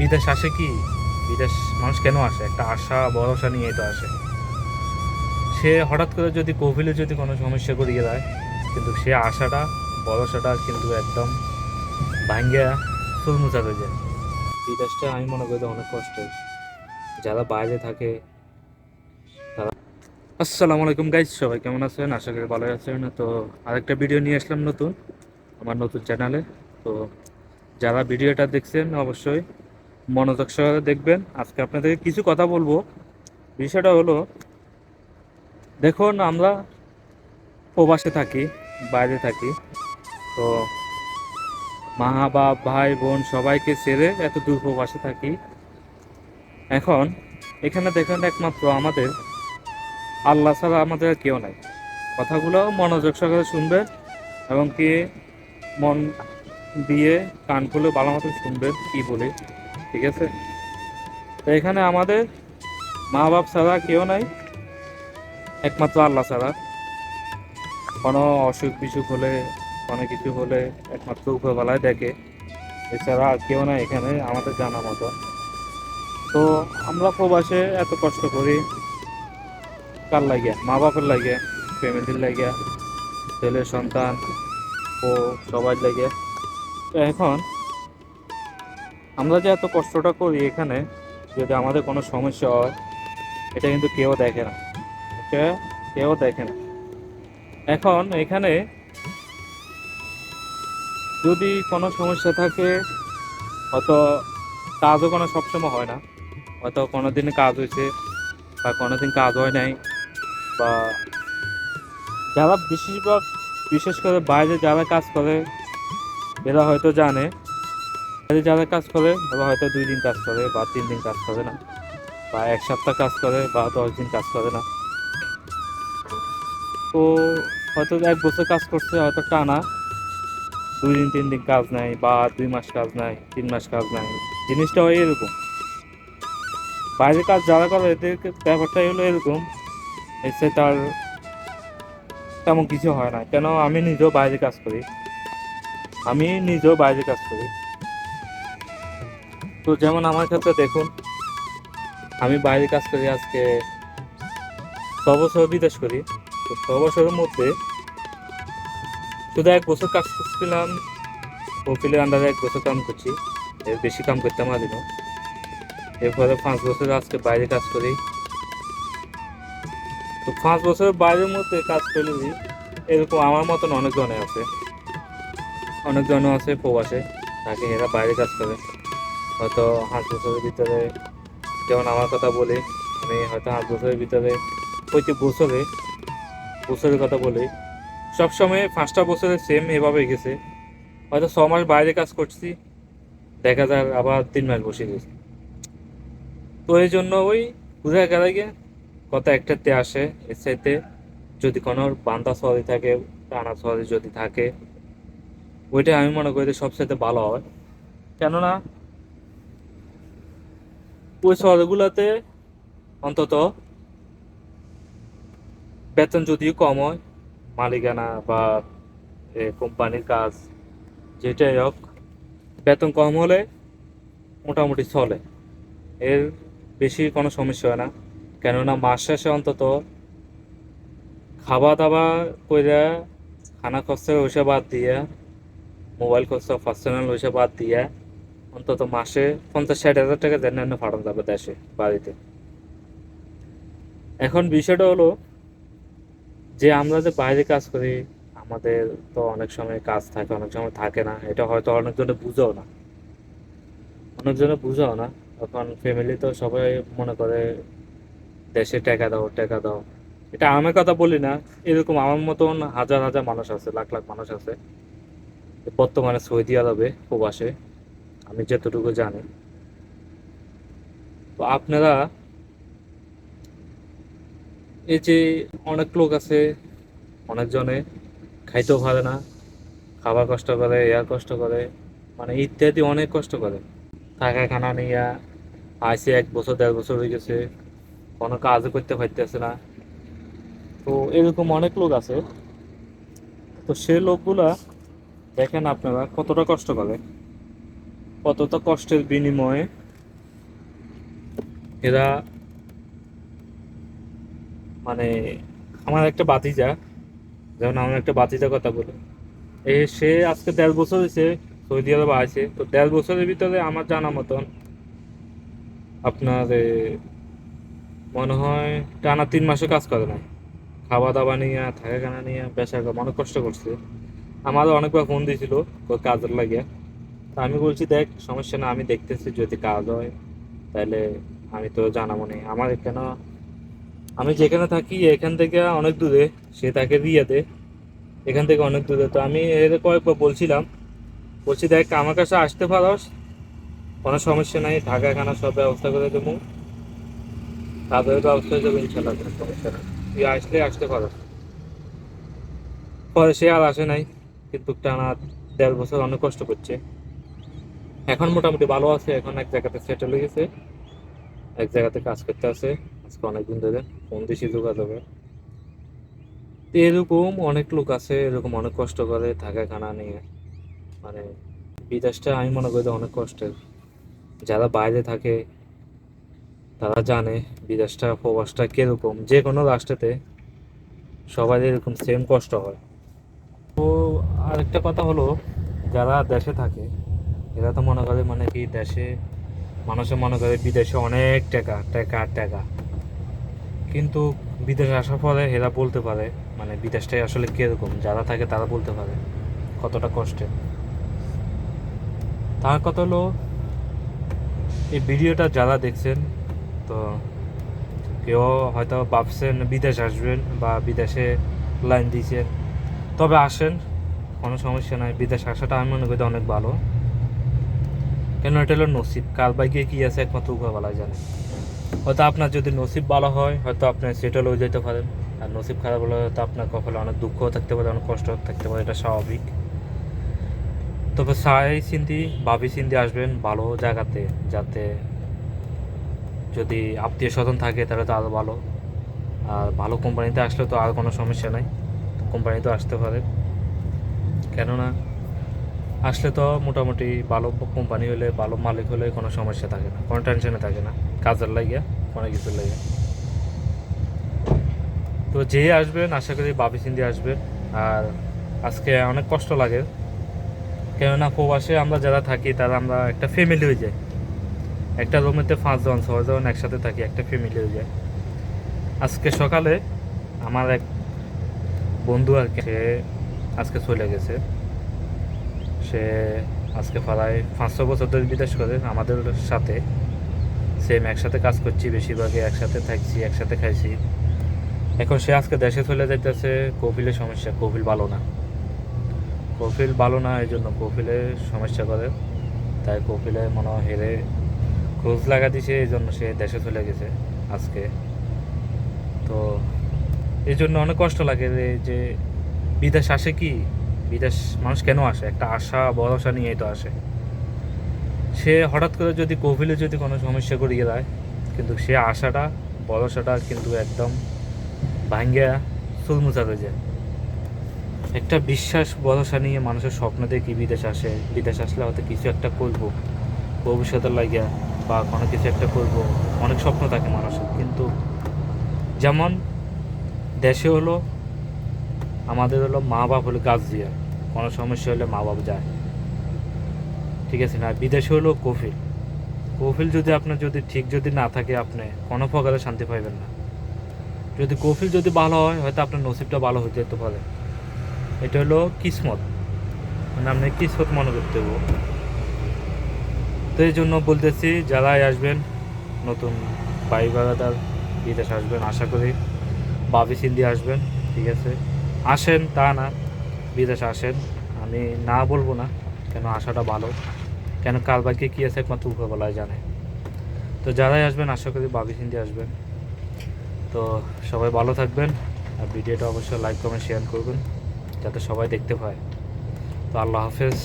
বিদেশ আসে কি? বিদেশ মানুষ কেন আসে? একটা আশা, ভরসা নিয়ে তো আসে। সে হঠাৎ করে যদি কোভিলে যদি কোনো সমস্যা করিয়ে দেয়, কিন্তু সে আশাটা, ভরসাটা কিন্তু একদম ভাঙ্গিয়া চুলমুচা হয়ে যায়। বিদেশটা আমি মনে করি অনেক কষ্টের। যারা বাইরে থাকে, তারা আসসালামু আলাইকুম গাইজ সবাই কেমন আছেন? আশা করি ভালো আছেন। তো আরেকটা ভিডিও নিয়ে আসলাম নতুন, আমার নতুন চ্যানেলে তো যারা ভিডিওটা দেখছেন, অবশ্যই মনোযোগ সহকারে দেখবেন। আজকে আপনাদেরকে কিছু কথা বলব। বিষয়টা হলো, দেখুন আমরা প্রবাসে থাকি, বাইরে থাকি। তো মা, বাপ, ভাই, বোন সবাইকে ছেড়ে এত দূর প্রবাসে থাকি। এখন এখানে দেখেন একমাত্র আমাদের আল্লাহ ছাড়া আমাদের কেউ নাই। কথাগুলো মনোযোগ সহকারে শুনবেন এবং কি মন দিয়ে কান খুলে ভালো মতো শুনবেন কি বলি। ঠিক আছে? তো এখানে আমাদের মা বাপ ছাড়া কেউ নাই, একমাত্র আল্লাহ ছাড়া। কোনো অসুখ বিসুখ হলে, কোনো কিছু হলে একমাত্র উপরবেলায় দেখে। এছাড়া আর কেউ নাই এখানে আমাদের জানা মতো। তো আমরা প্রবাসে এত কষ্ট করি কার লাগিয়া? মা বাপের লাগিয়া, ফ্যামিলির লাগিয়া, ছেলে, সন্তান ও সবাই লাগে তো এখন আমরা যে এত কষ্টটা করি এখানে, যদি আমাদের কোনো সমস্যা হয়, এটা কিন্তু কেউ দেখে না। কেউ দেখে না। এখন এখানে যদি কোনো সমস্যা থাকে, হয়তো কাজও কোনো সবসময় হয় না। হয়তো কোনো দিনে কাজ হয়েছে, বা কোনো দিন কাজ হয় নাই, বা যারা বেশিরভাগ বিশেষ করে বাইরে যারা কাজ করে, এরা হয়তো জানে যারা কাজ করে ওরা হয়তো দুই দিন কাজ করে বা তিন দিন কাজ করে না, বা এক সপ্তাহ কাজ করে বা দশ দিন কাজ করে না। তো হয়তো এক বছর কাজ করছে, হয়তো টানা। দুই দিন, তিন দিন কাজ নাই বা দুই মাস কাজ নাই, তিন মাস কাজ নাই, জিনিসটা হয় এরকম। বাইরে কাজ যারা করে এদের ব্যাপারটাই হলো এরকম, এসে তার তেমন কিছু হয় না। কেন? আমি নিজেও বাইরে কাজ করি। আমি নিজেও বাইরে কাজ করি। তো যেমন আমার ক্ষেত্রে দেখুন, আমি বাইরে কাজ করি আজকে ছ বছর বিদেশ করি, তো ছ বছরের মধ্যে শুধু এক বছর কাজ করছিলাম কপিলের আন্ডারে এক বছর কাম করছি, এর বেশি কাম করতাম না এরপরে পাঁচ বছর আজকে বাইরে কাজ করি। তো পাঁচ বছরের বাইরের মধ্যে কাজ করলেই এরকম আমার মতন অনেকজনে আছে। অনেকজনও আছে, প্রবাসে, তাকে এরা বাইরে কাজ করে। হয়তো পাঁচ বছরের ভিতরে, যেমন আমার কথা বলি আমি হয়তো পাঁচ বছরের ভিতরে প্রতি বছরে বছরের কথা বলি, সবসময় পাঁচটা বছরে সেম এভাবে গেছে। হয়তো ছ মাস বাইরে কাজ করছি, দেখা যায় আবার তিন মাস বসে গেছি। তো এই জন্য ওই বুঝা গেল গিয়ে কত একটাতে আসে এর সাথে যদি কোনো বান্দা সহজে থাকে, টানা সহজে যদি থাকে, ওইটা আমি মনে করি যে সবসাথে ভালো হয়। কেননা ওই শহরগুলোতে অন্তত বেতন যদিও কম হয়, মালিকানা বা কোম্পানির কাজ যেটাই হোক, বেতন কম হলে মোটামুটি চলে। এর বেশি কোনো সমস্যা হয় না। কেননা মাস শেষে অন্তত খাওয়া দাওয়া কইরা খানা খরচা ওইসব বাদ দিয়া, মোবাইল খরচা পার্সোনাল ওইসব বাদ দিয়া অন্তত মাসে পঞ্চাশ ষাট হাজার টাকা দেন না ফাটানো যাবে দেশে, বাড়িতে। এখন বিষয়টা হলো যে আমরা যে বাইরে কাজ করি, আমাদের তো অনেক সময় কাজ থাকে, অনেক সময় থাকে না। এটা হয়তো অনেকজনে বুঝেও না। অনেকজনে বুঝেও না। তখন ফ্যামিলি তো সবাই মনে করে, দেশে টাকা দাও টাকা দাও। এটা আমার কথা বলি না। এরকম আমার মতন হাজার হাজার মানুষ আছে, লাখ লাখ মানুষ আছে। বর্তমানে সৌদি আরবে প্রবাসে। আমি যতটুকু জানি। তো আপনারা এই যে অনেক লোক আছে, অনেকজনে খাইতেও পারে না, খাবার কষ্ট করে, এয়ার কষ্ট করে মানে ইত্যাদি অনেক কষ্ট করে। থাকা খানা নিয়ে আইসে এক বছর, দেড় বছর হয়ে গেছে, কোনো কাজও করতে পারতেছে না। তো এরকম অনেক লোক আছে। তো সে লোকগুলা দেখেন আপনারা কতটা কষ্ট করে। কতটা কষ্টের বিনিময়ে এরা মানে আমার একটা বাতিজা যেমন আমার একটা বাতিজা কথা বলে। এ সে আজকে দেড় বছর হয়েছে, সৌদি আরবে আছে। তো দেড় বছরের ভিতরে আমার জানা মতন আপনার মনে হয় টানা তিন মাসে কাজ করে না খাওয়া দাওয়া নিয়ে থাকা খানা নিয়ে পেশা অনেক কষ্ট করছে। আমারও অনেকবার ফোন দিয়েছিল কাজের লাগে তা আমি বলছি, দেখ, সমস্যা না, আমি দেখতেছি যদি কাজ হয়, তাহলে আমি তো জানাব নেই আমার এখানে, আমি যেখানে থাকি, এখান থেকে অনেক দূরে, সে থাকে রিয়াতে এখান থেকে অনেক দূরে। তো আমি এর কয়েকবার বলছিলাম, বলছি, দেখ, আমার কাছে আসতে পারস, কোনো সমস্যা নাই ঢাকা খানা সব ব্যবস্থা করে দেবো, তাদের ব্যবস্থা হয়ে যাবে, ইনশাল্লাহ, কোনো সমস্যা নেই। তুই আসলে আসতে পারো পরে সে আর আসে নাই, কিন্তু টানা দেড় বছর অনেক কষ্ট করছে। এখন মোটামুটি ভালো আছে, এখন এক জায়গাতে সেটেল হয়ে গেছে, এক জায়গাতে কাজ করতে আছে, আজকে অনেকদিন ধরে ফোন দিছি যোগাযোগে। তো এরকম অনেক লোক আছে, এরকম অনেক কষ্ট করে থাকা খানা নিয়ে মানে বিদেশটা আমি মনে করি অনেক কষ্টের। যারা বাইরে থাকে, তারা জানে বিদেশটা, প্রবাসটা কীরকম যে কোনো রাষ্ট্রেতে সবাই এরকম সেম কষ্ট হয়। তো আরেকটা কথা হলো, যারা দেশে থাকে এরা তো মনে করে মানে কি দেশে, মানুষে মনে করে বিদেশে অনেক টাকা টাকা টাকা। কিন্তু বিদেশে আসার পরে এরা বলতে পারে মানে বিদেশটাই আসলে কীরকম, যারা থাকে তারা বলতে পারে কতটা কষ্টে। তার কথা হলো, এই ভিডিওটা যারা দেখছেন, তো কেউ হয়তো ভাবছেন বিদেশ আসবেন বা বিদেশে লাইন দিয়েছেন, তবে আসেন, কোনো সমস্যা নাই, বিদেশ আসাটা আমি মনে করি অনেক ভালো। কেন এটা হলো নসিব? কার বাইকে কি আছে একমাত্র উপরওয়ালা জানে। হয়তো আপনার যদি নসিব ভালো হয়, হয়তো আপনি সেটেল হয়ে যেতে পারেন। আর নসিব খারাপ হলে হয়তো আপনার কপালে অনেক দুঃখও থাকতে পারে, অনেক কষ্ট থাকতে পারে, এটা স্বাভাবিক। তবে সাই চিন্তি ভাবি চিন্তি আসবেন ভালো জায়গাতে, যাতে যদি আত্মীয় স্বজন থাকে তাহলে তো আরও ভালো। আর ভালো কোম্পানিতে আসলে তো আর কোনো সমস্যা নাই। কোম্পানিতে আসতে পারে। কেননা আসলে তো মোটামুটি ভালো কোম্পানি হলে, ভালো মালিক হলে কোনো সমস্যা থাকে না, কোনো টেনশনে থাকে না। কাজের লাগিয়া, কোনো কিছুর লাগিয়া। তো যে আসবেন, আশা করি ভাবি চিন্তি আসবেন। আর আজকে অনেক কষ্ট লাগে। কেননা প্রবাসে আমরা যারা থাকি, তারা আমরা একটা ফ্যামিলি হয়ে যাই। একটা রুমেতে পাঁচজন ছজন একসাথে থাকি, একটা ফ্যামিলি হয়ে যায় আজকে সকালে আমার এক বন্ধু আর কি আজকে চলে গেছে। সে আজকে প্রায় পাঁচশো বছর ধরে বিদেশ করে, আমাদের সাথে। সেম একসাথে কাজ করছি, বেশিরভাগই একসাথে থাকছি, একসাথে খাইছি। এখন সে আজকে দেশে চলে যাইতেছে, কফিলের সমস্যা, কফিল ভালো না। কফিল ভালো না, এই জন্য কফিলে সমস্যা করে। তাই কফিলে মনে হেরে খোঁজ লাগা দিছে, এই জন্য সে দেশে চলে গেছে আজকে। তো এই জন্য অনেক কষ্ট লাগে যে বিদেশ আসে কি? বিদেশ মানুষ কেন আসে? একটা আশা, ভরসা নিয়েই তো আসে। সে হঠাৎ করে যদি কোভিলে যদি কোনো সমস্যা করিয়ে দেয়, কিন্তু সে আশাটা, ভরসাটা কিন্তু একদম ভাঙ্গিয়া চুলমুচা হয়ে যায়। একটা বিশ্বাস, ভরসা নিয়ে মানুষের স্বপ্ন দেখি বিদেশ আসে? বিদেশ আসলে হয়তো কিছু একটা করব। ভবিষ্যতের লাগিয়া বা কোনো কিছু একটা করব। অনেক স্বপ্ন থাকে মানুষের। কিন্তু যেমন দেশে হলো, আমাদের হলো মা বাপ হলো গাছ দিয়া। কোনো সমস্যা হলে মা বাবা যায়। ঠিক আছে, না, বিদেশে হলো কফিল। কফিল যদি আপনার যদি ঠিক যদি না থাকে, আপনি কোনো প্রকারে শান্তি পাইবেন না। যদি কফিল যদি ভালো হয়, হয়তো আপনার নসিবটা ভালো হতে যেতে পারে। এটা হলো কিসমত। মানে আপনি কিসমত মনে করতে হবে তো এই জন্য বলতেছি, যারাই আসবেন, নতুন ভাই বারাদার বিদেশ আসবেন, আশা করি, বাবি সিন্ধি আসবেন, ঠিক আছে। আসেন, তা না। বিদেশ আসেন, আমি না বলব না কেন আসাটা ভালো, কেন কাল বাকি কী আছে একমাত্র উপরবেলায় জানে। তো যারাই আসবেন, আশা করি বাবি সিন্ধি আসবেন। তো সবাই ভালো থাকবেন আর ভিডিওটা অবশ্যই লাইক কমেন্ট শেয়ার করবেন, যাতে সবাই দেখতে পায়। তো আল্লাহ হাফেজ।